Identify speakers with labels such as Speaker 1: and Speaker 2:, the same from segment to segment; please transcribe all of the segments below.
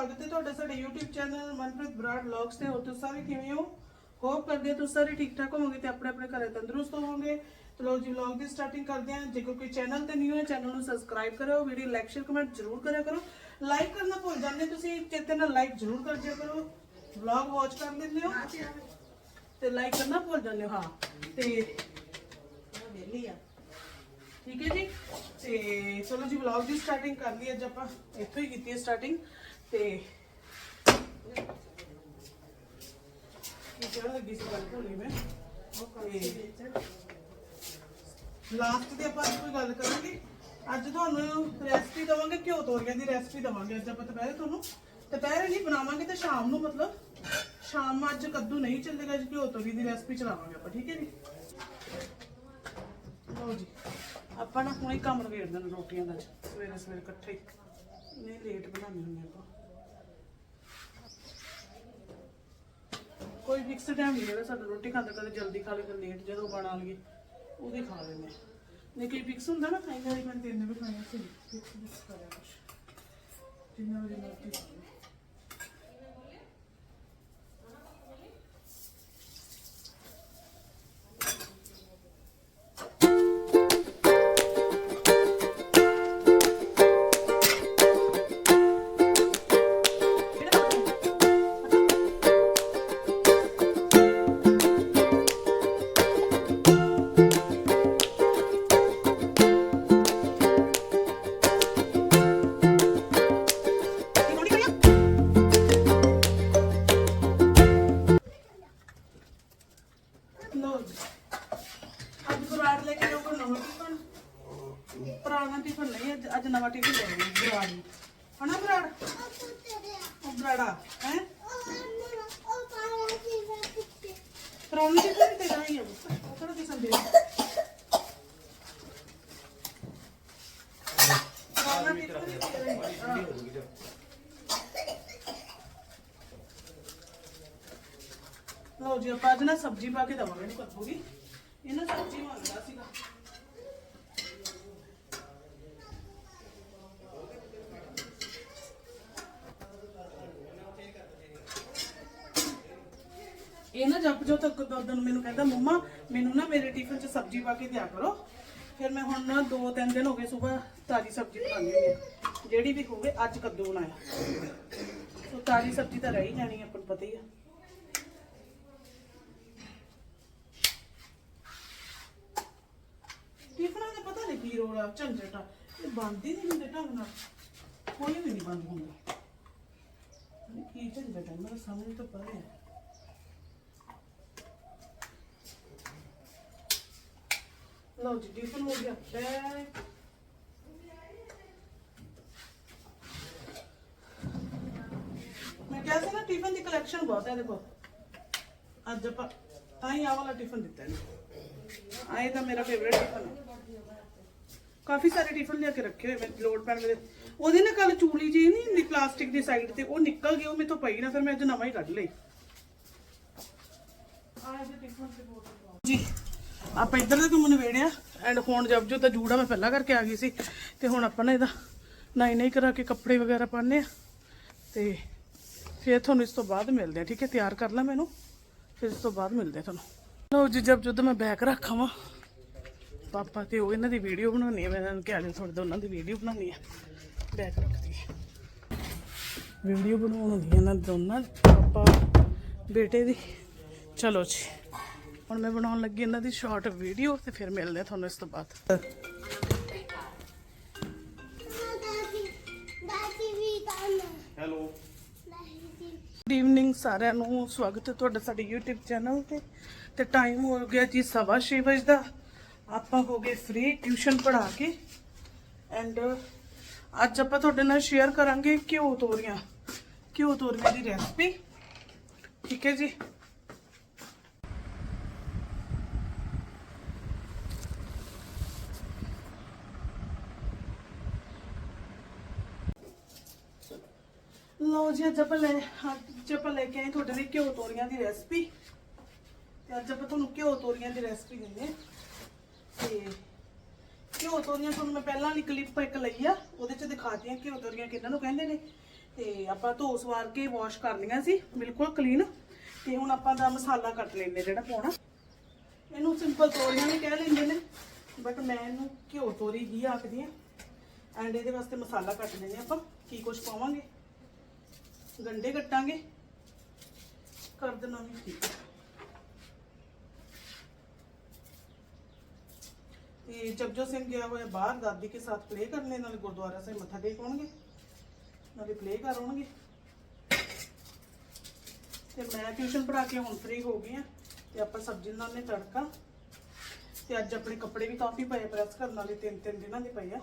Speaker 1: ਸਵਾਗਤ ਹੈ ਤੁਹਾਡਾ ਸਾਡੇ YouTube channel Manpreet Brar vlogs ਤੇ। ਹੋ ਤੁਸੀਂ ਸਾਰੇ ਕਿਵੇਂ ਹੋ? ਹੋਪ ਕਰਦੇ ਹਾਂ ਤੁਸੀਂ ਸਾਰੇ ਠੀਕ ਠਾਕ ਹੋਵੋਗੇ ਤੇ ਆਪਣੇ ਆਪਣੇ ਘਰੇ ਤੰਦਰੁਸਤ ਹੋਵੋਗੇ। ਤੇ ਲੋ ਜੀ ਵਲੌਗ ਦੀ ਸਟਾਰਟਿੰਗ ਕਰਦੇ ਹਾਂ। ਜੇ ਕੋਈ ਚੈਨਲ ਤੇ ਨਿਊ ਹੈ ਚੈਨਲ ਨੂੰ ਸਬਸਕ੍ਰਾਈਬ ਕਰਿਓ ਵੀਡੀਓ ਲਾਈਕ ਸ਼ੇਅਰ ਕਮੈਂਟ ਜ਼ਰੂਰ ਕਰਿਆ ਕਰੋ। ਲਾਈਕ ਕਰਨਾ ਭੁੱਲ ਜਾਂਦੇ ਤੁਸੀਂ ਚੇਤੇ ਨਾਲ ਲਾਈਕ ਜ਼ਰੂਰ ਕਰ ਦਿਆ ਕਰੋ। ਵਲੌਗ ਵਾਚ ਕਰ ਲੈਂਦੇ ਹੋ ਤੇ ਲਾਈਕ ਕਰਨਾ ਭੁੱਲ ਜਾਂਦੇ ਹੋ ਹਾਂ। ਤੇ ਵੇਲੀ ਆ। ਠੀਕ ਹੈ ਜੀ? ਤੇ ਚਲੋ ਜੀ ਵਲੌਗ ਦੀ ਸਟਾਰਟਿੰਗ ਕਰ ਲਈ ਅੱਜ ਆਪਾਂ। ਇੱਥੋਂ ਹੀ ਕੀਤੀ ਹੈ ਸਟਾਰਟਿੰਗ ਤੇ ਕੀ ਲੱਗੀ ਸੀ ਗੱਲ ਭੁੱਲ ਮੈਂ। ਲਾਸਟ ਤੇ ਆਪਾਂ ਅੱਜ ਕੋਈ ਗੱਲ ਕਰਾਂਗੇ। ਅੱਜ ਤੁਹਾਨੂੰ ਰੈਸਪੀ ਦਵਾਂਗੇ, ਘਿਓ ਤੋਰੀਆਂ ਦੀ ਰੈਸਪੀ ਦਵਾਂਗੇ ਅੱਜ ਆਪਾਂ ਦੁਪਹਿਰੇ ਤੁਹਾਨੂੰ। ਦੁਪਹਿਰੇ ਨਹੀਂ, ਬਣਾਵਾਂਗੇ ਤੇ ਸ਼ਾਮ ਨੂੰ ਮਤਲਬ ਸ਼ਾਮ ਅੱਜ ਕੱਦੂ ਨਹੀਂ ਚੱਲੇਗਾ, ਅੱਜ ਘਿਓ ਤੋਰੀ ਦੀ ਰੈਸਪੀ ਚਲਾਵਾਂਗੇ ਆਪਾਂ, ਠੀਕ ਹੈ ਜੀ? ਲਓ ਜੀ, ਆਪਾਂ ਨਾ ਹੁਣੇ ਕੰਮ ਨਵੇੜ ਦੇਣਾ ਰੋਟੀਆਂ ਦਾ ਸਵੇਰੇ ਸਵੇਰੇ ਇਕੱਠੇ। ਨਹੀਂ ਲੇਟ ਬਣਾਉਣੀ ਹੁੰਦੀ ਆਪਾਂ। ਕੋਈ ਫਿਕਸ ਟਾਈਮ ਨਹੀਂ ਹੈਗਾ ਸਾਡਾ ਰੋਟੀ ਖਾਂਦਾ ਕਦੇ ਜਲਦੀ ਖਾ ਲਈ ਕਦੇ ਲੇਟ ਜਦੋਂ ਬਣਾ ਲਈਏ ਉਹਦੀ ਖਾ ਲੈਂਦੇ ਨਹੀਂ ਕੋਈ ਫਿਕਸ ਹੁੰਦਾ ਨਾ? ਕਈ ਵਾਰੀ ਮੈਂ ਤਿੰਨ ਵੀ ਖਾਇਆ ਸੀ ਫਿਕਸ ਫਿਕਸ ਕਰਿਆ ਕੁਛ। ਜਿੰਨਾ ਵਜੇ ਮਰਜ਼ੀ ਹਨਾ ਬਰਾੜ? ਉਹ ਬਰਾੜਾ, ਹੈ? ਪੁਰਾਣਾ ਟਿਫਨ ਤੇ ਨਹੀਂ ਹੈ ਉਹ ਕਿਹੜਾ ਟਿਫਨ ਦੇ ਲਓ ਜੀ, ਆਪਾਂ ਅੱਜ ਨਾ ਸਬਜ਼ੀ ਪਾ ਕੇ ਦਵਾਂਗੇ, ਇਹਨੂੰ ਕੱਦੂਗੀ ਇਹ ਨਾ ਸਬਜ਼ੀ ਮੰਗਦਾ ਸੀਗਾ। ਇਹ ਨਾ ਜਪ ਜੋ ਤੱਕ ਦੋ ਮੈਨੂੰ ਕਹਿੰਦਾ, ਮੰਮਾ, ਮੈਨੂੰ ਨਾ ਮੇਰੇ ਟਿਫਨ 'ਚ ਸਬਜ਼ੀ ਪਾ ਕੇ ਦਿਆ ਕਰੋ। ਫਿਰ ਮੈਂ ਹੁਣ ਨਾ ਦੋ ਤਿੰਨ ਦਿਨ ਹੋ ਗਏ ਸਵੇਰ ਤਾਜ਼ੀ ਸਬਜ਼ੀ ਬਣਾਉਂਦੀ ਹਾਂ। ਜਿਹੜੀ ਵੀ ਹੋਵੇ, ਅੱਜ ਕੱਦੂ ਬਣਾਇਆ। ਸੋ ਤਾਜ਼ੀ ਸਬਜ਼ੀ ਤਾਂ ਰਹਿ ਜਾਣੀ ਆਪਾਂ ਨੂੰ ਪਤਾ ਹੀ ਆ। ਟਿਫਨਾਂ ਦਾ ਪਤਾ ਨਹੀਂ ਕੀ ਰੋਲਾ ਝੰਜਟ ਆ। ਇਹ ਬੰਦ ਹੀ ਨਹੀਂ ਹੁੰਦੇ ਢੰਗ ਨਾਲ। ਕੋਈ ਵੀ ਨਹੀਂ ਬੰਦ ਹੁੰਦਾ। ਇਹ ਕੀ ਝੰਜਟ ਹੈ ਮੇਰਾ ਸਮਝ ਤਾਂ ਪਰੇ ਹੈ ਲਓ ਜੀ ਟਿਫਨ ਹੋ ਗਿਆ ਪੈਕ ਮੈਂ ਕਿਹਾ ਸੀ ਨਾ ਟਿਫਨ ਦੀ ਕਲੈਕਸ਼ਨ ਬਹੁਤ ਹੈ ਦੇਖੋ ਅੱਜ ਆਪਾਂ ਤਾਂ ਹੀ ਆਹ ਵਾਲਾ ਟਿਫਨ ਦਿੱਤਾ ਇਹਨੂੰ ਆਏ ਤਾਂ ਮੇਰਾ ਫੇਵਰੇਟ ਟਿਫਨ ਹੈ ਕਾਫੀ ਸਾਰੇ ਟਿਫਨ ਲਿਆ ਕੇ ਰੱਖੇ ਹੋਏ ਮੈਂ ਲੋਡ ਪੈਣ ਵੇਲੇ ਉਹਦੀ ਨਾ ਕੱਲ ਚੂਲੀ ਜੀ ਨਹੀਂ ਹੁੰਦੀ ਪਲਾਸਟਿਕ ਦੀ ਸਾਈਡ ਤੇ ਉਹ ਨਿਕਲ ਗਈ ਉਹ ਮੇਥੋਂ ਪਈ ਨਾ ਫਿਰ ਮੈਂ ਅੱਜ ਨਵਾਂ ਹੀ ਕੱਢ ਲਈ ਆਹ ਇਹਦੇ ਟਿਫਨ ਤੇ ਬੋਤਲ ਜੀ ਆਪਾਂ ਇੱਧਰ ਦਾ ਕੰਮ ਨਵੇੜਿਆ ਐਂਡ ਹੁਣ ਜਬ ਜੋ ਤਾਂ ਜੂੜਾ ਮੈਂ ਪਹਿਲਾਂ ਕਰਕੇ ਆ ਗਈ ਸੀ, ਤੇ ਹੁਣ ਆਪਾਂ ਨਾ ਇਹਦਾ ਨਾਈ ਨਹੀਂ ਕਰਾ ਕੇ ਕੱਪੜੇ ਵਗੈਰਾ ਪਾਣੇ ਆ, ਤੇ ਫਿਰ ਤੁਹਾਨੂੰ ਇਸ ਤੋਂ ਬਾਅਦ ਮਿਲਦੇ ਆ, ਠੀਕ ਹੈ? ਤਿਆਰ ਕਰ ਲਾ ਮੈਨੂੰ, ਫਿਰ ਇਸ ਤੋਂ ਬਾਅਦ ਮਿਲਦੇ ਆ ਤੁਹਾਨੂੰ। ਲਓ ਜੀ, ਜਬ ਜੁੱਦ ਮੈਂ ਬੈਕ ਰੱਖਾਂ ਵਾ, ਪਾਪਾ ਤੇ ਉਹ ਇਹਨਾਂ ਦੀ ਵੀਡੀਓ ਬਣਾਉਣੀ ਹੈ ਮੈਂ ਇਹਨਾਂ ਨੂੰ ਕਿਹਾ ਜੀ ਥੋੜੇ ਦੋਨਾਂ ਦੀ ਵੀਡੀਓ ਬਣਾਉਣੀ ਹੈ ਬੈਕ ਰੱਖਦੀ ਹੈ ਵੀਡੀਓ ਬਣਾਉਣ ਹੁੰਦੀ ਹੈ ਇਹਨਾਂ ਦੋਨਾਂ ਪਾਪਾ, ਬੇਟੇ ਦੀ। ਚਲੋ ਜੀ। ਹੁਣ ਮੈਂ ਬਣਾਉਣ ਲੱਗੀ ਇਹਨਾਂ ਦੀ ਸ਼ਾਰਟ ਵੀਡੀਓ ਤੇ ਫਿਰ ਮਿਲਦੇ ਤੁਹਾਨੂੰ ਇਸ ਤੋਂ ਬਾਅਦ।
Speaker 2: ਹੈਲੋ
Speaker 1: ਗੁੱਡ ਈਵਨਿੰਗ ਸਾਰਿਆਂ ਨੂੰ ਸਵਾਗਤ ਹੈ ਤੁਹਾਡਾ ਸਾਡੇ YouTube ਚੈਨਲ ਤੇ। ਤੇ ਟਾਈਮ ਹੋ ਗਿਆ ਜੀ 6:30 ਵਜੇ ਦਾ ਆਪਾਂ ਹੋ ਗਏ ਫ੍ਰੀ ਟਿਊਸ਼ਨ ਪੜ੍ਹਾ ਕੇ। ਐਂਡ ਅੱਜ ਆਪਾਂ ਤੁਹਾਡੇ ਨਾਲ ਸ਼ੇਅਰ ਕਰਾਂਗੇ ਘਿਓ ਤੋਰੀਆਂ। ਘਿਓ ਤੋਰੀਆਂ ਦੀ ਰੈਸਪੀ ਠੀਕ ਹੈ ਜੀ? ਲਓ ਜੀ, ਅੱਜ ਆਪਾਂ ਲੈ ਅੱਜ ਆਪਾਂ ਲੈ ਕੇ ਆਏ ਤੁਹਾਡੇ ਲਈ ਘਿਓ ਤੋਰੀਆਂ ਦੀ ਰੈਸਪੀ ਤੇ ਅੱਜ ਆਪਾਂ ਤੁਹਾਨੂੰ ਘਿਓ ਤੋਰੀਆਂ ਦੀ ਰੈਸਪੀ ਦਿੰਦੇ ਹਾਂ। ਤੇ ਘਿਓ ਤੋਰੀਆਂ ਤੁਹਾਨੂੰ ਮੈਂ ਪਹਿਲਾਂ ਵਾਲੀ ਕਲਿੱਪ ਇੱਕ ਲਈ ਆ, ਉਹਦੇ ਚ ਦਿਖਾਤੀਆਂ ਘਿਓ ਤੋਰੀਆਂ ਕਿਹਨਾਂ ਨੂੰ ਕਹਿੰਦੇ ਨੇ। ਤੇ ਆਪਾਂ ਧੋ ਸਵਾਰ ਕੇ ਵਾਸ਼ ਕਰ ਲਈਆਂ ਸੀ, ਬਿਲਕੁਲ ਕਲੀਨ ਤੇ ਹੁਣ ਆਪਾਂ ਦਾ ਮਸਾਲਾ ਕੱਟ ਲੈਂਦੇ ਜਿਹੜਾ ਪਾਉਣਾ। ਇਹਨੂੰ ਸਿੰਪਲ ਤੋਰੀਆਂ ਵੀ ਕਹਿ ਲੈਂਦੇ ਨੇ ਬਟ ਮੈਂ ਇਹਨੂੰ ਘਿਓ ਤੋਰੀ ਹੀ ਆਖਦੀ ਆ ਐਂਡ ਇਹਦੇ ਵਾਸਤੇ ਮਸਾਲਾ ਕੱਟ ਲੈਂਦੇ ਆਪਾਂ, ਕੀ ਕੁਝ ਪਾਵਾਂਗੇ। ਗੰਡੇ ਕੱਟਾਂਗੇ। ਕਰ ਦੇਣਾ ਵੀ ਠੀਕ ਤੇ ਜਪਜੋ ਸਿੰਘ ਗਿਆ ਹੋਇਆ ਬਾਹਰ, ਦਾਦੀ ਕੇ ਸਾਥ ਪਲੇ ਕਰਨੇ, ਨਾਲ ਗੁਰਦੁਆਰਾ ਸਾਹਿਬ ਮੱਥਾ ਟੇਕ ਆਉਣਗੇ। ਨਾਲੇ ਪਲੇ ਕਰ ਆਉਣਗੇ। ਤੇ ਮੈਂ ਟਿਊਸ਼ਨ ਪੜ੍ਹਾ ਕੇ ਹੁਣ ਫ੍ਰੀ ਹੋ ਗਈ ਆ, ਤੇ ਆਪਾਂ ਸਬਜ਼ੀ ਬਣਾਉਣੇ ਤੜਕਾ। ਤੇ ਅੱਜ ਆਪਣੇ ਕੱਪੜੇ ਵੀ ਕਾਫੀ ਪਏ ਪ੍ਰੈਸ ਕਰਨ ਵਾਲੇ ਤਿੰਨ ਤਿੰਨ ਦਿਨਾਂ ਦੇ ਪਏ ਆ।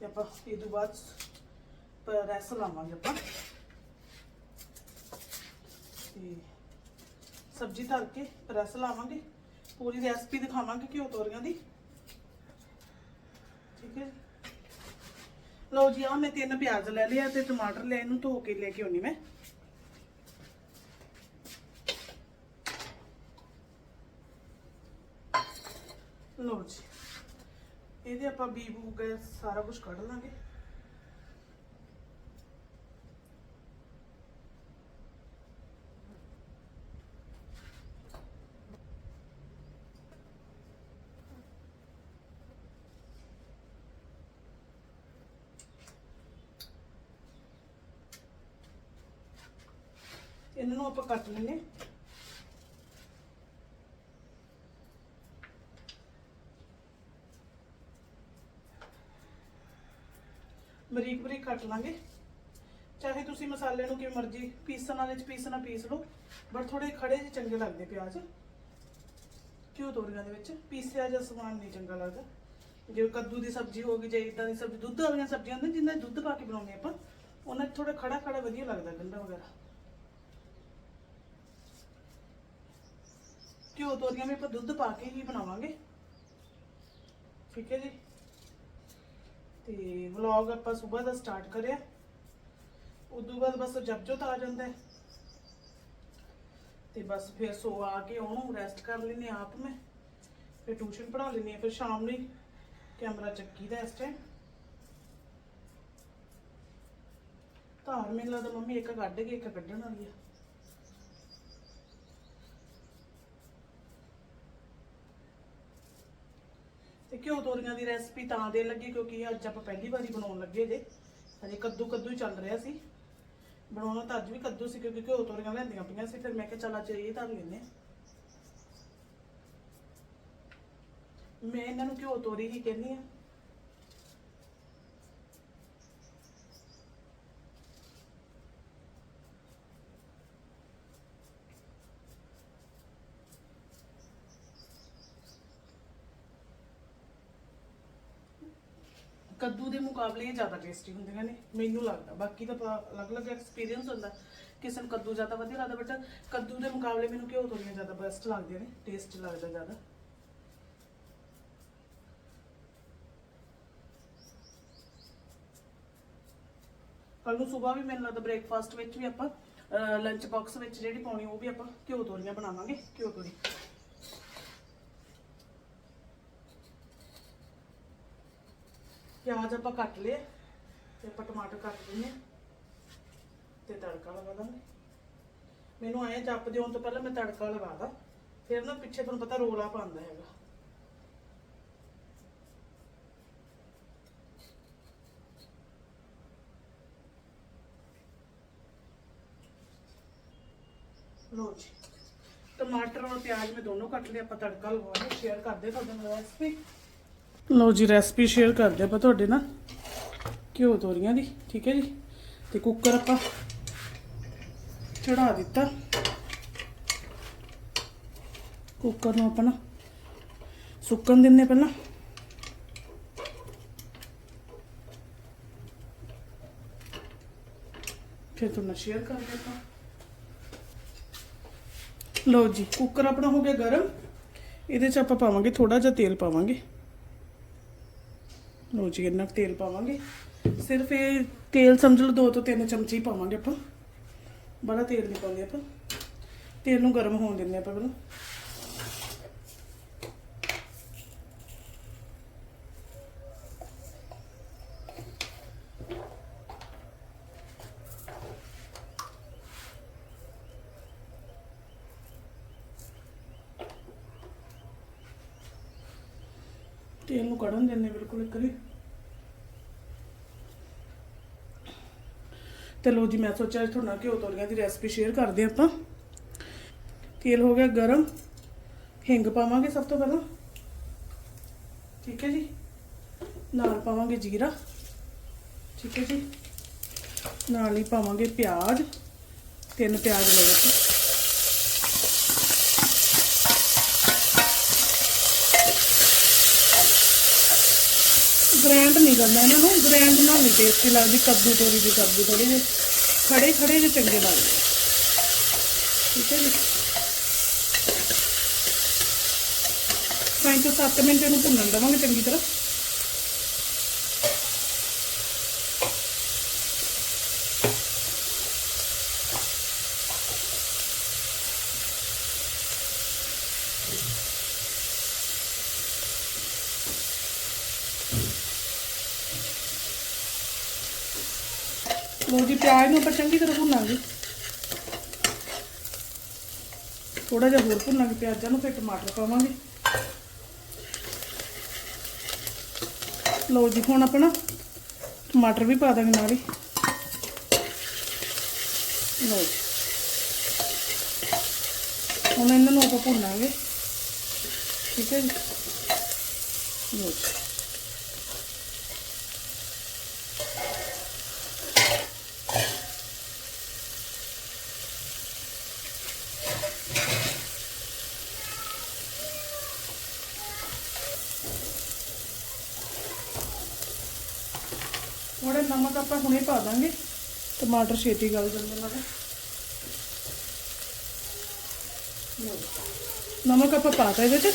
Speaker 1: ਤੇ ਆਪਾਂ ਇਹ ਤੋਂ ਬਾਅਦ ਪ੍ਰੈਸ ਲਾਵਾਂਗੇ ਆਪਾਂ। ਤੇ ਸਬਜ਼ੀ ਧਰ ਕੇ ਪ੍ਰੈਸ ਲਾਵਾਂਗੇ। ਪੂਰੀ ਰੈਸਪੀ ਦਿਖਾਵਾਂਗੇ ਘਿਓ ਤੋਰੀਆਂ ਦੀ। ਠੀਕ ਹੈ ਲਓ ਜੀ ਆ ਮੈਂ ਤਿੰਨ ਪਿਆਜ਼ ਲੈ ਲਿਆ ਤੇ ਟਮਾਟਰ ਲੈ ਇਹਨੂੰ ਧੋ ਕੇ ਲੈ ਕੇ ਆਉਣੀ ਮੈਂ। ਲਓ ਜੀ। ਇਹਦੇ ਆਪਾਂ ਬੀ ਬੂ ਗਏ ਸਾਰਾ ਕੁਝ ਕੱਢ ਲਾਂਗੇ ਇਹਨਾਂ ਨੂੰ ਆਪਾਂ ਕੱਟ ਲੈਣੇ ਬਰੀਕ ਬਰੀਕ ਕੱਟ ਲਾਂਗੇ। ਚਾਹੇ ਤੁਸੀਂ ਮਸਾਲੇ ਨੂੰ ਕਿਵੇਂ ਮਰਜ਼ੀ ਪੀਸਣ ਵਾਲੇ ਚ ਪੀਸਣਾ ਪੀਸ ਲਓ ਬਟ ਥੋੜੇ ਖੜੇ ਜਿਹੇ ਚੰਗੇ ਲੱਗਦੇ ਪਿਆਜ਼। ਘਿਓ ਤੋਰੀਆਂ ਦੇ ਵਿੱਚ। ਪੀਸਿਆ ਜਿਹਾ ਸਮਾਨ ਨਹੀਂ ਚੰਗਾ ਲੱਗਦਾ। ਜੇ ਕੱਦੂ ਦੀ ਸਬਜ਼ੀ ਹੋ ਗਈ ਜੇ ਇਦਾਂ ਦੀ ਸਬਜ਼ੀ, ਦੁੱਧ ਵਾਲੀਆਂ ਸਬਜ਼ੀਆਂ ਹੁੰਦੀਆਂ ਜਿੰਨਾਂ ਦੁੱਧ ਪਾ ਕੇ ਬਣਾਉਂਦੇ ਆਪਾਂ, ਉਹਨਾਂ 'ਚ ਥੋੜਾ ਖੜਾ ਖੜਾ ਵਧੀਆ ਲੱਗਦਾ ਗੰਡਾ ਵਗੈਰਾ। ਘਿਓ ਤੋਰੀਆਂ ਵੀ ਆਪਾਂ ਦੁੱਧ ਪਾ ਕੇ ਹੀ ਬਣਾਵਾਂਗੇ। ਠੀਕ ਹੈ ਜੀ? ਤੇ ਵਲੌਗ ਆਪਾਂ ਸਵੇਰ ਦਾ ਸਟਾਰਟ ਕਰਿਆ। ਉਦੋਂ ਬਾਅਦ ਬਸ ਜਪਜੋਤ ਆ ਜਾਂਦਾ ਹੈ। ਤੇ ਬਸ ਫਿਰ ਸੋ ਆ ਕੇ ਉਹਨੂੰ ਰੈਸਟ ਕਰ ਲੈਨੇ ਆਪ ਮੈਂ। ਫਿਰ ਟਿਊਸ਼ਨ ਪੜ੍ਹਾ ਲੈਨੀ ਆ ਫਿਰ ਸ਼ਾਮ ਨੂੰ ਕੈਮਰਾ ਚੱਕੀ ਦਾ ਇਸ ਟਾਈਮ ਧਾਰ ਮੈਨੂੰ ਲੱਗਦਾ ਮੰਮੀ ਇੱਕ ਕੱਢ ਕੇ ਇੱਕ ਕੱਢਣ ਵਾਲੀ ਆ। ਤੇ ਘਿਓ ਤੋਰੀਆਂ ਦੀ ਰੈਸਪੀ ਤਾਂ ਦੇਣ ਲੱਗੀ ਕਿਉਂਕਿ ਅੱਜ ਆਪਾਂ ਪਹਿਲੀ ਵਾਰੀ ਬਣਾਉਣ ਲੱਗੇ ਜੇ। ਹਜੇ ਕੱਦੂ ਕੱਦੂ ਹੀ ਚੱਲ ਰਿਹਾ ਸੀ। ਬਣਾਉਣਾ ਤਾਂ ਅੱਜ ਵੀ ਕੱਦੂ ਸੀ ਕਿਉਂਕਿ ਘਿਓ ਤੋਰੀਆਂ ਲੈਂਦੀਆਂ ਪਈਆਂ ਸੀ। ਫਿਰ ਮੈਂ ਕਿਹਾ ਚੱਲ ਅੱਜ ਇਹ ਧਰ ਲੈਨੇ ਮੈਂ ਇਹਨਾਂ ਨੂੰ ਘਿਓ ਤੋਰੀ ਹੀ ਕਹਿੰਦੀ ਆ ਕੱਦੂ ਦੇ ਮੁਕਾਬਲੇ ਇਹ ਜ਼ਿਆਦਾ ਟੇਸਟੀ ਹੁੰਦੇ ਨੇ, ਮੈਨੂੰ ਲੱਗਦਾ। ਬਾਕੀ ਤਾਂ ਪ- ਅਲੱਗ-ਅਲੱਗ ਐਕਸਪੀਰੀਅੰਸ ਹੁੰਦਾ। ਕਿਸੇ ਨੂੰ ਕੱਦੂ ਜ਼ਿਆਦਾ ਵਧੀਆ ਲੱਗਦਾ ਬਟ ਕੱਦੂ ਦੇ ਮੁਕਾਬਲੇ ਮੈਨੂੰ ਘਿਓ ਤੋਰੀਆਂ ਜ਼ਿਆਦਾ ਬੈਸਟ ਲੱਗਦੀਆਂ ਨੇ ਟੇਸਟ ਲੱਗਦਾ ਜ਼ਿਆਦਾ। ਕੱਲ ਨੂੰ ਸਵੇਰ ਵੀ ਮੈਨੂੰ ਲੱਗਦਾ ਬ੍ਰੇਕਫਾਸਟ ਵਿੱਚ ਵੀ ਆਪਾਂ ਲੰਚ ਬਾਕਸ ਵਿੱਚ ਜਿਹੜੀ ਪਾਉਣੀ, ਉਹ ਵੀ ਆਪਾਂ ਘਿਓ ਤੋਰੀਆਂ ਬਣਾਵਾਂਗੇ, ਘਿਓ ਤੋਰੀ ਪਿਆਜ਼ ਆਪਾਂ ਕੱਟ ਲਏ ਤੇ ਆਪਾਂ ਟਮਾਟਰ ਕੱਟ ਦਿੰਨੇ ਤੇ ਤੜਕਾ ਲਗਾ ਦਾਂਗੇ। ਮੈਨੂੰ ਐਂ ਚੱਪ ਦਿਉਣ ਤੋਂ ਪਹਿਲਾਂ ਮੈਂ ਤੜਕਾ ਲਗਾ ਦਾਂ, ਫਿਰ ਨਾ ਪਿੱਛੇ ਤੁਹਾਨੂੰ ਪਤਾ ਰੋਲਾ ਪਾਉਂਦਾ ਹੈਗਾ। ਲੋ ਜੀ, ਟਮਾਟਰ ਔਰ ਪਿਆਜ਼ ਮੈਂ ਦੋਨੋਂ ਕੱਟ ਲਏ, ਆਪਾਂ ਤੜਕਾ ਲਗਾਉਣਾ ਸ਼ੇਅਰ ਕਰਦੇ ਤੁਹਾਡੇ ਨਾਲ ਰੈਸਪੀ ਲਓ ਜੀ ਰੈਸਪੀ ਸ਼ੇਅਰ ਕਰਦੇ ਆਪਾਂ ਤੁਹਾਡੇ ਨਾਲ। ਘਿਓ ਤੋਰੀਆਂ ਦੀ, ਠੀਕ ਹੈ ਜੀ? ਤੇ ਕੁੱਕਰ ਆਪਾਂ ਚੜਾ ਦਿੱਤਾ। ਕੁੱਕਰ ਨੂੰ ਆਪਾਂ ਨਾ ਸੁੱਕਣ ਦਿੰਨੇ ਪਹਿਲਾਂ। ਫਿਰ ਤੁਹਾਨੂੰ ਸ਼ੇਅਰ ਕਰਦੇ ਆਪਾਂ। ਲਓ ਜੀ ਕੁੱਕਰ ਆਪਣਾ ਹੋ ਗਿਆ ਗਰਮ। ਇਹਦੇ 'ਚ ਆਪਾਂ ਪਾਵਾਂਗੇ ਥੋੜਾ ਜਿਹਾ ਤੇਲ ਪਾਵਾਂਗੇ। ਲਓ ਜੀ, ਇੰਨਾ ਤੇਲ ਪਾਵਾਂਗੇ। ਸਿਰਫ ਇਹ ਤੇਲ ਸਮਝ ਲਓ, ਦੋ ਤੋਂ ਤਿੰਨ ਚਮਚੇ ਹੀ ਪਾਵਾਂਗੇ ਆਪਾਂ। ਬੜਾ ਤੇਲ ਨਹੀਂ ਪਾਉਂਦੇ ਆਪਾਂ। ਤੇਲ ਨੂੰ ਗਰਮ ਹੋਣ ਦਿੰਦੇ ਆਪਾਂ ਪਹਿਲਾਂ। ਤੇਲ ਨੂੰ ਕੜਨ ਦਿੰਨੇ ਬਿਲਕੁਲ ਇੱਕ ਵਾਰੀ। ਤੇ ਲੋ ਜੀ, ਮੈਂ ਸੋਚਿਆ ਅੱਜ ਘਿਓ ਤੋਰੀਆਂ ਦੀ ਰੈਸਪੀ ਸ਼ੇਅਰ ਕਰਦੇ ਹਾਂ ਆਪਾਂ। ਤੇਲ ਹੋ ਗਿਆ ਗਰਮ। ਹਿੰਗ ਪਾਵਾਂਗੇ ਸਭ ਤੋਂ ਪਹਿਲਾਂ। ਠੀਕ ਹੈ ਜੀ? ਨਾਲ ਪਾਵਾਂਗੇ ਜੀਰਾ। ਠੀਕ ਹੈ ਜੀ? ਨਾਲ ਹੀ ਪਾਵਾਂਗੇ ਪਿਆਜ਼। ਤਿੰਨ ਪਿਆਜ਼ ਲਏ ਗ੍ਰੈਂਡ ਨਹੀਂ ਕਰਨਾ ਇਹਨਾਂ ਨੂੰ, ਗ੍ਰੈਂਡ ਨਾਲ ਨਹੀਂ ਟੇਸਟੀ ਲੱਗਦੀ, ਕੱਦੂ ਤੋਰੀ ਦੀ ਸਬਜ਼ੀ ਥੋੜੀ ਜਿਹੀ। ਖੜੇ ਖੜੇ ਜਿਹੇ ਚੰਗੇ ਲੱਗਦੇ ਠੀਕ ਹੈ ਜੀ। ਪੰਜ ਤੋਂ 7 ਮਿੰਟ ਇਹਨੂੰ ਭੁੰਨਣ ਦੇਵਾਂਗੇ ਚੰਗੀ ਤਰ੍ਹਾਂ ਲੋ ਜੀ ਪਿਆਜ਼ ਨੂੰ ਆਪਾਂ ਚੰਗੀ ਤਰ੍ਹਾਂ ਭੁੰਨਾਂਗੇ। ਥੋੜਾ ਜਿਹਾ ਹੋਰ ਭੁੰਨਾਂਗੇ, ਪਿਆਜ਼ਾਂ ਨੂੰ ਫਿਰ ਟਮਾਟਰ ਪਾਵਾਂਗੇ। ਲਓ ਜੀ, ਹੁਣ ਆਪਣਾ ਟਮਾਟਰ ਵੀ ਪਾ ਦਾਂਗੇ ਨਾਲ ਹੀ। ਲੋ ਜੀ। ਹੁਣ ਇਹਨਾਂ ਨੂੰ ਆਪਾਂ ਭੁੰਨਾਂਗੇ। ਠੀਕ ਹੈ ਜੀ। ਲੋ ਜੀ। ਥੋੜਾ ਨਮਕ ਆਪਾਂ ਹੁਣੇ ਪਾ ਦਾਂਗੇ। ਟਮਾਟਰ ਛੇਤੀ ਗਲ ਜਾਂਦੇ ਨਾਲ ਨਮਕ ਆਪਾਂ ਪਾਤਾ ਇਹਦੇ ਚ।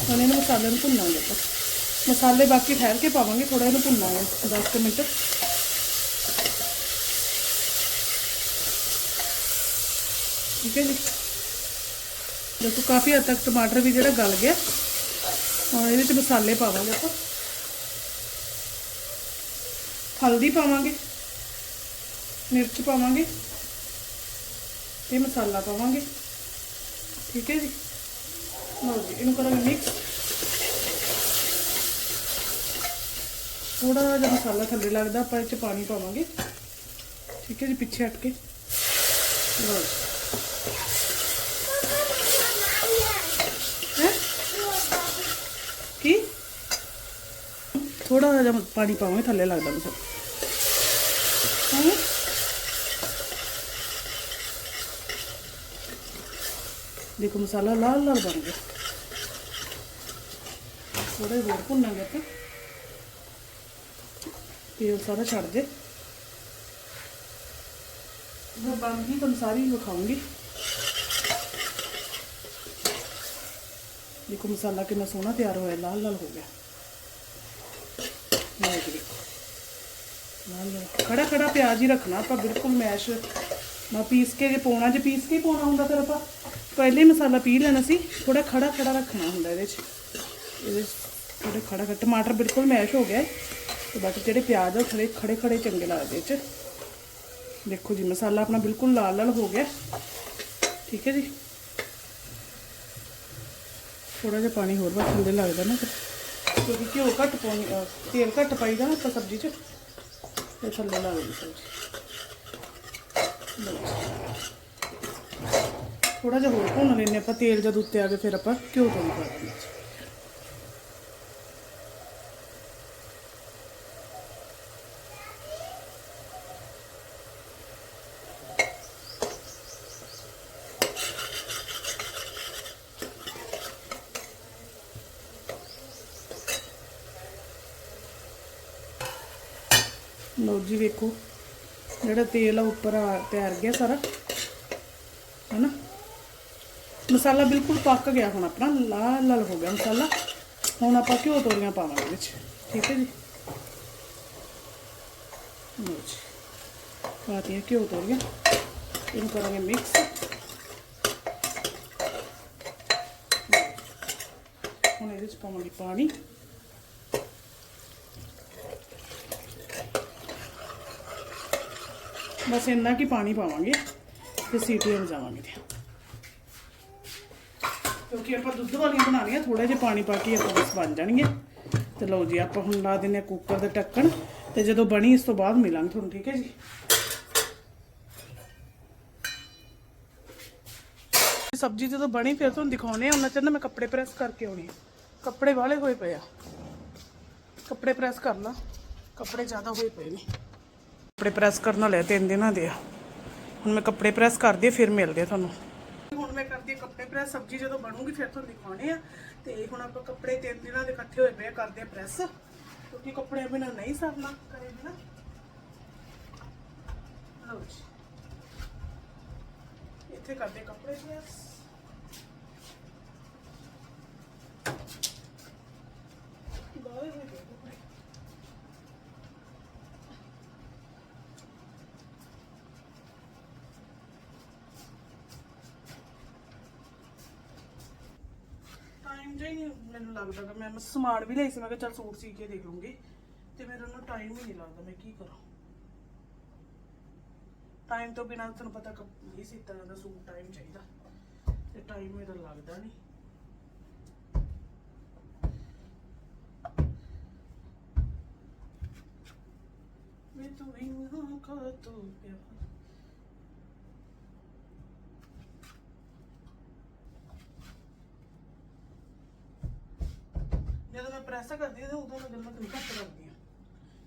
Speaker 1: ਹੁਣ ਇਹਨੂੰ ਮਸਾਲੇ ਨੂੰ ਭੁੰਨਾਂਗੇ ਆਪਾਂ। ਮਸਾਲੇ ਬਾਕੀ ਠਹਿਰ ਕੇ ਪਾਵਾਂਗੇ ਥੋੜਾ ਇਹਨੂੰ ਭੁੰਨਾਂਗੇ 10 ਕੁ ਮਿੰਟ। ਠੀਕ ਹੈ ਜੀ। ਦੇਖੋ, ਕਾਫੀ ਹੱਦ ਤੱਕ ਟਮਾਟਰ ਵੀ ਜਿਹੜਾ ਗਲ ਗਿਆ। ਹੁਣ ਇਹਦੇ ਚ ਮਸਾਲੇ ਪਾਵਾਂਗੇ ਆਪਾਂ। ਹਲਦੀ ਪਾਵਾਂਗੇ, ਮਿਰਚ ਪਾਵਾਂਗੇ ਤੇ ਮਸਾਲਾ ਪਾਵਾਂਗੇ। ਠੀਕ ਹੈ ਜੀ? ਲਓ ਜੀ, ਇਹਨੂੰ ਕਰਾਂਗੇ ਮਿਕਸ ਥੋੜਾ ਜਿਹਾ ਮਸਾਲਾ ਥੱਲੇ ਲੱਗਦਾ, ਆਪਾਂ ਇਹ ਚ ਪਾਣੀ ਪਾਵਾਂਗੇ। ਠੀਕ ਹੈ ਜੀ, ਪਿੱਛੇ ਹਟ ਕੇ। ਲਓ ਜੀ। ਥੋੜਾ ਜਿਹਾ ਪਾਣੀ ਪਾਵਾਂਗੇ ਥੱਲੇ ਲੱਗਦਾ ਮਸਾਲਾ ਹੈਂ? ਦੇਖੋ ਮਸਾਲਾ ਲਾਲ ਲਾਲ ਬਣ ਗਿਆ ਥੋੜਾ ਜਿਹਾ ਹੋਰ ਭੁੰਨਾਂਗੇ ਆਪਾਂ ਤੇਲ ਸਾਰਾ ਛੱਡ ਦੇ ਮੈਂ ਬਣ ਗਈ ਤੁਹਾਨੂੰ ਸਾਰੀ ਵਿਖਾਉਂਗੀ ਦੇਖੋ ਮਸਾਲਾ ਕਿੰਨਾ ਸੋਹਣਾ ਤਿਆਰ ਹੋਇਆ ਲਾਲ ਲਾਲ ਹੋ ਗਿਆ ਲਓ ਜੀ ਦੇਖੋ ਲਾਲ ਲਾਲ ਖੜਾ ਖੜਾ ਪਿਆਜ਼ ਹੀ ਰੱਖਣਾ ਆਪਾਂ ਬਿਲਕੁਲ ਮੈਸ਼ ਨਾ ਪੀਸ ਕੇ ਜੇ ਪਾਉਣਾ ਜੇ ਪੀਸ ਕੇ ਹੀ ਪਾਉਣਾ ਹੁੰਦਾ ਫਿਰ ਆਪਾਂ ਪਹਿਲੇ ਹੀ ਮਸਾਲਾ ਪੀ ਲੈਣਾ ਸੀ ਥੋੜਾ ਖੜਾ ਖੜਾ ਰੱਖਣਾ ਹੁੰਦਾ ਇਹਦੇ 'ਚ ਇਹਦੇ 'ਚ ਥੋੜਾ ਖੜਾ ਖੜਾ ਟਮਾਟਰ ਬਿਲਕੁਲ ਮੈਸ਼ ਹੋ ਗਿਆ ਹੈ ਤੇ ਬਾਕੀ ਜਿਹੜੇ ਪਿਆਜ਼ ਆ ਉਹ ਥੋੜੇ ਖੜੇ ਖੜੇ ਚੰਗੇ ਲੱਗਦੇ ਇਹ 'ਚ ਦੇਖੋ ਜੀ ਮਸਾਲਾ ਆਪਣਾ ਬਿਲਕੁਲ ਲਾਲ ਲਾਲ ਹੋ ਗਿਆ ਠੀਕ ਹੈ ਜੀ ਥੋੜਾ ਜਿਹਾ ਪਾਣੀ ਹੋਰ ਵਾ ਥੱਲੇ ਲੱਗਦਾ ਨਾ ਫਿਰ ਕਿਉਂਕਿ ਘਿਓ ਘੱਟ ਪਾਉਣੀ ਤੇਲ ਘੱਟ ਪਾਈਦਾ ਨਾ ਆਪਾਂ ਸਬਜ਼ੀ 'ਚ, ਤੇ ਥੱਲੇ ਲਾ ਲੱਗਦੀ ਸਬਜ਼ੀ ਥੋੜਾ ਜਿਹਾ ਹੋਰ ਭੁੰਨ ਲੈਨੇ ਆਪਾਂ, ਤੇਲ ਜਦ ਉੱਤੇ ਆ ਗਿਆ ਫਿਰ ਆਪਾਂ ਘਿਓ ਤੋਂ ਵੇਖੋ। ਜਿਹੜਾ ਤੇਲ ਆ ਉੱਪਰ ਆ ਤਿਆਰ ਗਿਆ ਸਾਰਾ। ਹੈਨਾ? ਮਸਾਲਾ ਬਿਲਕੁਲ ਪੱਕ ਗਿਆ ਹੁਣ ਆਪਣਾ। ਲਾਲ ਲਾਲ ਹੋ ਗਿਆ ਮਸਾਲਾ। ਹੁਣ ਆਪਾਂ ਘਿਓ ਤੋਰੀਆਂ ਪਾਵਾਂਗੇ ਵਿੱਚ। ਠੀਕ ਹੈ ਜੀ? ਲਓ ਜੀ। ਪਾਤੀਆਂ ਘਿਓ ਤੋਰੀਆਂ। ਇਹਨੂੰ ਕਰਾਂਗੇ ਮਿਕਸ ਹੁਣ ਇਹਦੇ ਚ ਪਾਵਾਂਗੇ ਪਾਣੀ। ਬਸ ਇੰਨਾ ਕੀ ਪਾਣੀ ਪਾਵਾਂਗੇ ਤੇ ਸੀਟੀਆਂ ਵਜਾਵਾਂਗੇ ਤੇ ਕਿਉਂਕਿ ਆਪਾਂ ਦੁੱਧ ਵਾਲੀਆਂ ਬਣਾਉਣੀਆਂ ਥੋੜਾ ਜਿਹਾ ਪਾਣੀ ਪਾ ਕੇ ਆਪਾਂ ਬਸ ਬਣ ਜਾਣਗੀਆਂ ਤੇ ਲਓ ਜੀ ਆਪਾਂ ਹੁਣ ਲਾ ਦਿੰਨੇ ਆ ਕੁੱਕਰ ਦੇ ਢੱਕਣ ਤੇ ਜਦੋਂ ਬਣੀ ਇਸ ਤੋਂ ਬਾਅਦ ਮਿਲਾਂਗੇ ਤੁਹਾਨੂੰ ਠੀਕ ਹੈ ਜੀ ਸਬਜ਼ੀ ਜਦੋਂ ਬਣੀ ਫਿਰ ਤੁਹਾਨੂੰ ਦਿਖਾਉਣੇ ਆ ਉਹਨਾਂ ਚਿਰ ਨਾ ਮੈਂ ਕੱਪੜੇ ਪ੍ਰੈਸ ਕਰਕੇ ਆਉਣੀ ਆ ਕੱਪੜੇ ਵਾਲੇ ਹੋਏ ਪਏ ਆ ਕੱਪੜੇ ਪ੍ਰੈਸ ਕਰ ਲਾ ਕੱਪੜੇ ਜ਼ਿਆਦਾ ਹੋਏ ਪਏ ਨੇ ਕੱਪੜੇ ਪ੍ਰੈਸ ਕਰਨ ਵਾਲੇ ਤਿੰਨ ਦਿਨਾਂ ਦੇ ਆ। ਹੁਣ ਮੈਂ ਕੱਪੜੇ ਪ੍ਰੈਸ ਕਰਦੀ ਆ, ਫਿਰ ਮਿਲਦੇ ਆ ਤੁਹਾਨੂੰ। ਹੁਣ ਮੈਂ ਕਰਦੀ ਆ ਕੱਪੜੇ ਪ੍ਰੈਸ, ਸਬਜ਼ੀ ਜਦੋਂ ਬਣੂਗੀ ਫਿਰ ਤੁਹਾਨੂੰ ਦਿਖਾਉਣੇ ਆ। ਤੇ ਹੁਣ ਆਪਾਂ ਕੱਪੜੇ ਤਿੰਨ ਦਿਨਾਂ ਦੇ ਇਕੱਠੇ ਹੋਏ ਪਏ ਆ, ਕਰਦੇ ਆ ਪ੍ਰੈਸ। ਕਿਉਂਕਿ ਕੱਪੜੇ ਬਿਨਾਂ ਨਹੀਂ ਸਰਨਾ, ਕਰੇ ਬਿਨਾਂ। ਲਓ ਜੀ। ਇੱਥੇ ਕਰਦੇ ਆ ਕੱਪੜੇ ਪ੍ਰੈਸ ਬਾਹਰ ਹੋ ਗਏ ਕੱਪੜੇ ਟਾਈਮ ਹੀ ਨਹੀਂ ਮੈਨੂੰ ਲੱਗਦਾ ਕਿ ਮੈਂ ਸਮਾਨ ਵੀ ਲਈ ਸੀ, ਮੈਂ ਕਿਹਾ ਚੱਲ ਸੂਟ ਸੀ ਕੇ ਦੇਖ ਲੂੰਗੀ ਤੇ ਮੇਰਾ ਨੂੰ ਟਾਈਮ ਹੀ ਨਹੀਂ ਲੱਗਦਾ, ਮੈਂ ਕੀ ਕਰਾਂ? ਟਾਈਮ ਤੋਂ ਬਿਨਾਂ ਤੁਹਾਨੂੰ ਪਤਾ ਕਿ ਨਹੀਂ ਸੀਤਾ ਸੂਟ ਟਾਈਮ ਚਾਹੀਦਾ। ਤੇ ਟਾਈਮ ਮੇਰਾ ਲੱਗਦਾ ਨਹੀਂ। ਮੈਂ ਤੂੰ ਇੰਨਾ ਕਾ ਤੂੰ ਪਿਆਰ ਜਦੋਂ ਮੈਂ ਪ੍ਰੈਸ ਕਰਦੀ ਹਾਂ ਉਦੋਂ ਮੈਂ ਗੱਲਾਂ ਕਰੀ ਘੱਟ ਕਰਦੀ ਹਾਂ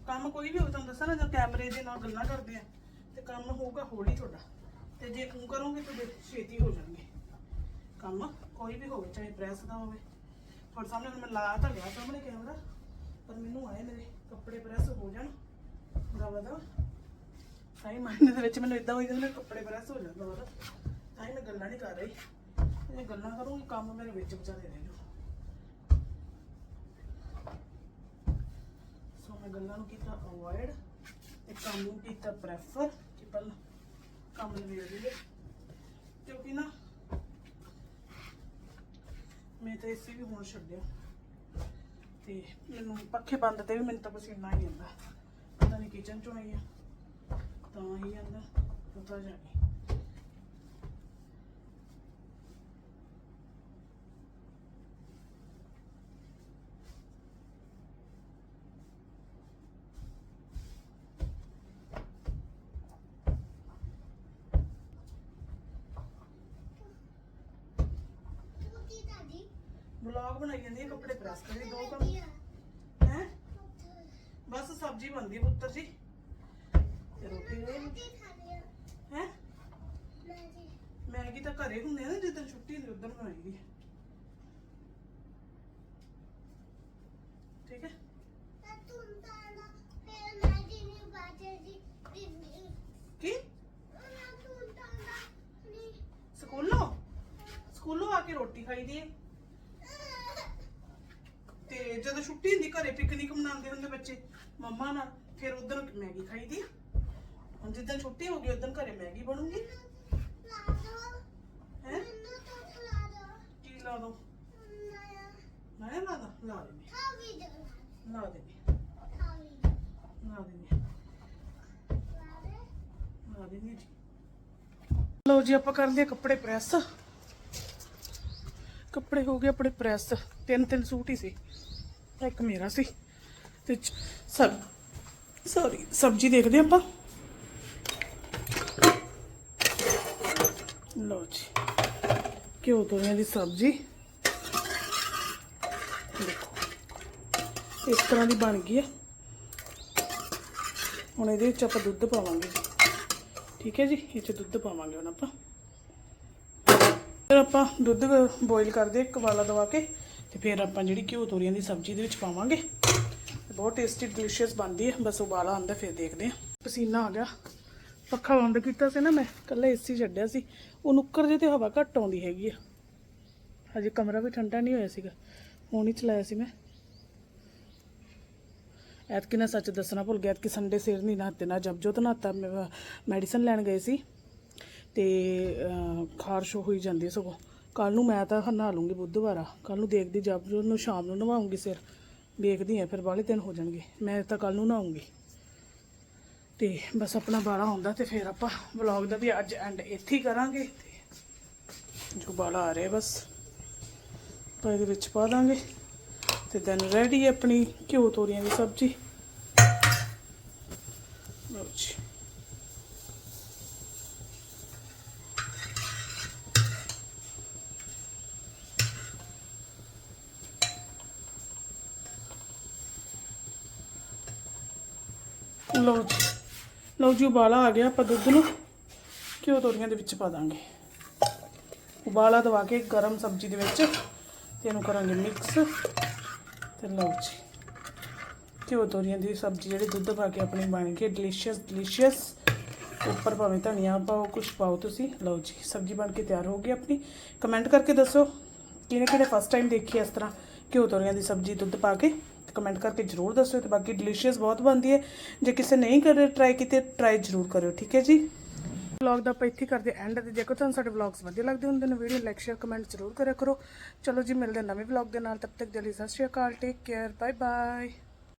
Speaker 1: ਕੰਮ ਕੋਈ ਵੀ ਹੋਵੇ ਤੁਹਾਨੂੰ ਦੱਸਾਂ ਨਾ, ਜਦ ਕੈਮਰੇ ਦੇ ਨਾਲ ਗੱਲਾਂ ਕਰਦੇ ਆ, ਤੇ ਕੰਮ ਹੋਊਗਾ ਹੌਲੀ ਤੁਹਾਡਾ। ਤੇ ਜੇ ਤੂੰ ਕਰੋਗੇ ਤਾਂ ਦੇ- ਛੇਤੀ ਹੋ ਜਾਣਗੇ। ਕੰਮ ਕੋਈ ਵੀ ਹੋਵੇ, ਚਾਹੇ ਪ੍ਰੈਸ ਦਾ ਹੋਵੇ। ਤੁਹਾਡੇ ਸਾਹਮਣੇ ਮੈਂ ਲਾ ਤਾਂ ਲਿਆ ਸਾਹਮਣੇ ਕੈਮਰਾ ਪਰ ਮੈਨੂੰ ਆਏ ਮੇਰੇ ਕੱਪੜੇ ਪ੍ਰੈਸ ਹੋ ਜਾਣ। ਦਵਾ ਦਾ ਸਹੀ ਮਾਇਨੇ ਦੇ ਵਿੱਚ ਮੈਨੂੰ ਇਦਾਂ ਹੋਈ ਜਿਵੇਂ ਕੱਪੜੇ ਪ੍ਰੈਸ ਹੋ ਜਾਂਦਾ ਵਾ ਤਾਂ ਹੀ ਮੈਂ ਗੱਲਾਂ ਨਹੀਂ ਕਰ ਰਹੀ। ਇਹ ਗੱਲਾਂ ਕਰੂੰਗੀ, ਕੰਮ ਮੇਰੇ ਵਿੱਚ ਵਿਚਾਰੇ ਰਹਿ ਜਾਊ ਸੋ ਮੈਂ ਗੱਲਾਂ ਨੂੰ ਕੀਤਾ ਅਵੋਇਡ ਤੇ ਕੰਮ ਨੂੰ ਕੀਤਾ ਪ੍ਰੈਫਰ ਕਿ ਪਹਿਲਾਂ ਕੰਮ ਨਿਬੇੜ ਲਈਏ। ਕਿਉਂਕਿ ਨਾ ਮੈਂ ਤਾਂ ਇਸੇ ਵੀ ਹੁਣ ਛੱਡਿਆ। ਤੇ ਮੈਨੂੰ ਪੱਖੇ ਬੰਦ ਤੇ ਵੀ ਮੈਨੂੰ ਤਾਂ ਪਸੀਨਾ ਹੀ ਆਉਂਦਾ। ਪਤਾ ਨਹੀਂ ਕਿਚਨ ਚੋਂ ਆਈ ਆ, ਤਾਂ ਹੀ ਆਉਂਦਾ ਪਤਾ ਜਾ ਨਹੀਂ
Speaker 2: ਦਾਦੀ
Speaker 1: ਵਲੌਗ ਬਣਾਈ ਜਾਂਦੀ ਹੈ ਕੱਪੜੇ ਪ੍ਰੈਸ ਕਰੀ ਦੋ ਕੰਮ।
Speaker 2: ਕੀ
Speaker 1: ਹੈ? ਬਸ ਸਬਜ਼ੀ ਬਣਦੀ ਹੈ ਪੁੱਤਰ ਜੀ। ਤੇ ਰੋਟੀ
Speaker 2: ਮੈਂ ਕੀ ਖਾ ਲਿਆ
Speaker 1: ਹੈ?
Speaker 2: ਮੈਂ ਜੀ।
Speaker 1: ਮੈਗੀ ਤਾਂ ਘਰੇ ਹੁੰਦੇ ਆ ਨਾ ਜਿੱਦਣ ਛੁੱਟੀ ਹੁੰਦੀ ਉਦੋਂ ਬਣਾਈ ਦੀ ਹੈ ਠੀਕ ਹੈ?
Speaker 2: ਤਾਂ ਤੂੰ ਤਾਂ ਨਾ ਫਿਰ ਮੈਂ ਜੀ ਨਹੀਂ ਬਾਜੇ ਜੀ ਦੀਦੀ।
Speaker 1: ਕੀ?
Speaker 2: ਨਾ ਤੂੰ ਤਾਂ ਨਾ ਨਹੀਂ।
Speaker 1: ਸਕੂਲੋਂ? ਸਕੂਲੋਂ ਆ ਕੇ ਰੋਟੀ ਖਾਈਦੀ ਹੈ ਤੇ ਜਦੋਂ ਛੁੱਟੀ ਹੁੰਦੀ, ਘਰੇ ਪਿਕਨਿਕ ਮਨਾਉਂਦੇ ਹੁੰਦੇ ਬੱਚੇ। ਮੰਮਾ ਨਾਲ, ਫਿਰ ਉਦੋਂ ਮੈਗੀ ਖਾਈਦੀ ਹੈ ਹੁਣ ਜਿੱਦਣ ਛੁੱਟੀ ਹੋ ਗਈ ਉਦੋਂ ਘਰੇ ਮੈਗੀ ਬਣੂਗੀ। ਹੈ? ਕੀ ਲਾ ਦੋ?
Speaker 2: ਮੈਂ
Speaker 1: ਲਾ ਦਾਂ, ਲਾ
Speaker 2: ਦੇ
Speaker 1: ਲਾ ਦੇਣੀ ਲਾ ਦੇਣੀ
Speaker 2: ਲਾ ਦੇ
Speaker 1: ਜੀ। ਲਓ ਜੀ, ਆਪਾਂ ਕਰਦੇ ਆ ਕੱਪੜੇ ਪ੍ਰੈਸ। ਕੱਪੜੇ ਹੋ ਗਏ ਆਪਣੇ ਪ੍ਰੈਸ। ਤਿੰਨ ਤਿੰਨ ਸੂਟ ਹੀ ਸੀ। ਇੱਕ ਮੇਰਾ ਸੀ। ਤੇ ਚ- ਸੌਰੀ ਸਬਜ਼ੀ ਦੇਖਦੇ ਆਪਾਂ। ਲਓ ਜੀ, ਘਿਓ ਤੋਰੀਆਂ ਦੀ ਸਬਜ਼ੀ। ਦੇਖੋ, ਇਸ ਤਰ੍ਹਾਂ ਦੀ ਬਣ ਗਈ ਹੈ ਹੁਣ ਇਹਦੇ ਵਿੱਚ ਆਪਾਂ ਦੁੱਧ ਪਾਵਾਂਗੇ ਠੀਕ ਹੈ ਜੀ, ਇਹ ਚ ਦੁੱਧ ਪਾਵਾਂਗੇ ਹੁਣ ਆਪਾਂ। ਫਿਰ ਆਪਾਂ ਦੁੱਧ ਬੋਇਲ ਕਰਦੇ ਇੱਕ ਵਾਲਾ ਦਵਾ ਕੇ। ਤੇ ਫਿਰ ਆਪਾਂ ਜਿਹੜੀ ਘਿਓ ਤੋਰੀਆਂ ਦੀ ਸਬਜ਼ੀ ਦੇ ਵਿੱਚ ਪਾਵਾਂਗੇ। ਬਹੁਤ ਟੇਸਟੀ ਡਿਲੀਸ਼ੀਅਸ ਬਣਦੀ ਹੈ। ਬਸ ਉਬਾਲਾ ਆਉਂਦਾ ਫਿਰ ਦੇਖਦੇ ਹਾਂ। ਪਸੀਨਾ ਆ ਗਿਆ। ਪੱਖਾ ਬੰਦ ਕੀਤਾ ਸੀ ਨਾ ਮੈਂ ਕੱਲਾ ਏਸੀ ਛੱਡਿਆ ਸੀ। ਉਹ ਨੁੱਕਰ ਜੇ ਤੇ ਹਵਾ ਘੱਟ ਆਉਂਦੀ ਹੈਗੀ ਆ। ਹਜੇ ਕਮਰਾ ਵੀ ਠੰਡਾ ਨਹੀਂ ਹੋਇਆ ਸੀਗਾ। ਹੁਣ ਹੀ ਚਲਾਇਆ ਸੀ ਮੈਂ। ਐਤਕੀ ਨਾ ਸੱਚ ਦੱਸਣਾ ਭੁੱਲ ਗਿਆ। ਐਤਕੀ ਸੰਡੇ ਸਿਰ ਨਹੀਂ ਨਹਾਤੇ ਨਾ ਜਪਜੋਤ ਨਹਾਤਾ। ਮੈਡੀਸਨ ਲੈਣ ਗਏ ਸੀ। ਤੇ ਅਹ, ਖਾਰਸ਼ ਹੋਈ ਜਾਂਦੀ ਸਗੋਂ। ਕੱਲ ਨੂੰ ਮੈਂ ਤਾਂ ਨਹਾ ਲੂੰਗੀ ਬੁੱਧਵਾਰਾ ਕੱਲ ਨੂੰ ਦੇਖਦੀ ਜਪਜੋਤ ਨੂੰ ਸ਼ਾਮ ਨੂੰ ਨਵਾਉਂਗੀ ਸਿਰ, ਦੇਖਦੀ ਆ ਫਿਰ ਬਾਹਲੇ ਦਿਨ ਹੋ ਜਾਣਗੇ। ਮੈਂ ਤਾਂ ਕੱਲ ਨੂੰ ਨਹਾਉਂਗੀ। ਤੇ ਬਸ ਆਪਣਾ ਬਾਲਾ ਹੁੰਦਾ ਤੇ ਫਿਰ ਆਪਾਂ ਵਲੌਗ ਦਾ ਵੀ ਅੱਜ ਐਂਡ ਇੱਥੇ ਹੀ ਕਰਾਂਗੇ ਤੇ ਜੋ ਬਾਲਾ ਆ ਰਿਹਾ ਬਸ। ਆਪਾਂ ਇਹਦੇ ਵਿੱਚ ਪਾ ਦਾਂਗੇ। ਤੇ ਦੈਨ ਰੈਡੀ ਆਪਣੀ ਘਿਓ ਤੋਰੀਆਂ ਦੀ ਸਬਜ਼ੀ। ਲਓ ਜੀ। ਲਓ ਜੀ। ਲਓ ਜੀ, ਉਬਾਲਾ ਆ ਗਿਆ ਆਪਾਂ ਦੁੱਧ ਨੂੰ। ਘਿਓ ਤੋਰੀਆਂ ਦੇ ਵਿੱਚ ਪਾ ਦਾਂਗੇ। ਉਬਾਲਾ ਦਵਾ ਕੇ ਗਰਮ ਸਬਜ਼ੀ ਦੇ ਵਿੱਚ ਤੇ ਇਹਨੂੰ ਕਰਾਂਗੇ ਮਿਕਸ ਤੇ ਲਓ ਜੀ। ਘਿਓ ਤੋਰੀਆਂ ਦੀ ਸਬਜ਼ੀ ਜਿਹੜੀ ਦੁੱਧ ਪਾ ਕੇ ਆਪਣੀ ਬਣ ਗਈ ਡਿਲੀਸ਼ੀਅਸ ਡਿਲੀਸ਼ੀਅਸ ਉੱਪਰ ਭਾਵੇਂ ਧਨੀਆ ਪਾਓ ਕੁਝ ਪਾਓ ਤੁਸੀਂ। ਲਓ ਜੀ, ਸਬਜ਼ੀ ਬਣ ਕੇ ਤਿਆਰ ਹੋ ਗਈ ਆਪਣੀ। ਕਮੈਂਟ ਕਰਕੇ ਦੱਸੋ ਕਿਹਨੇ ਕਿਹਨੇ ਫਸਟ ਟਾਈਮ ਦੇਖੀ ਇਸ ਤਰ੍ਹਾਂ ਘਿਓ ਤੋਰੀਆਂ ਦੀ ਸਬਜ਼ੀ ਦੁੱਧ ਪਾ ਕੇ? ਕਮੈਂਟ ਕਰਕੇ ਜਰੂਰ ਦੱਸਿਓ ਤੇ ਬਾਕੀ ਡਿਲੀਸ਼ੀਅਸ ਬਹੁਤ ਬਣਦੀ ਹੈ। ਜੇ ਕਿਸੇ ਨਹੀਂ ਕਰੇ ਟਰਾਈ ਕੀਤੇ ਟਰਾਈ ਜਰੂਰ ਕਰਿਓ, ਠੀਕ ਹੈ ਜੀ? ਵਲੌਗ ਦਾ ਆਪਾਂ ਇੱਥੇ ਹੀ ਕਰਦੇ ਐਂਡ ਤੇ। ਜੇਕਰ ਤੁਹਾਨੂੰ ਸਾਡੇ ਵਲੌਗਸ ਵਧੀਆ ਲੱਗਦੇ ਹੁੰਦੇ ਨੇ ਵੀਡੀਓ ਲਾਈਕ ਸ਼ੇਅਰ ਕਮੈਂਟ ਜ਼ਰੂਰ ਕਰਿਆ ਕਰੋ। ਚਲੋ ਜੀ, ਮਿਲਦੇ ਨਵੇਂ ਵਲੌਗ ਦੇ ਨਾਲ। ਤਬ ਤੱਕ ਦੇ ਲਈ ਸਤਿ ਸ਼੍ਰੀ ਅਕਾਲ ਟੇਕ ਕੇਅਰ ਬਾਏ ਬਾਏ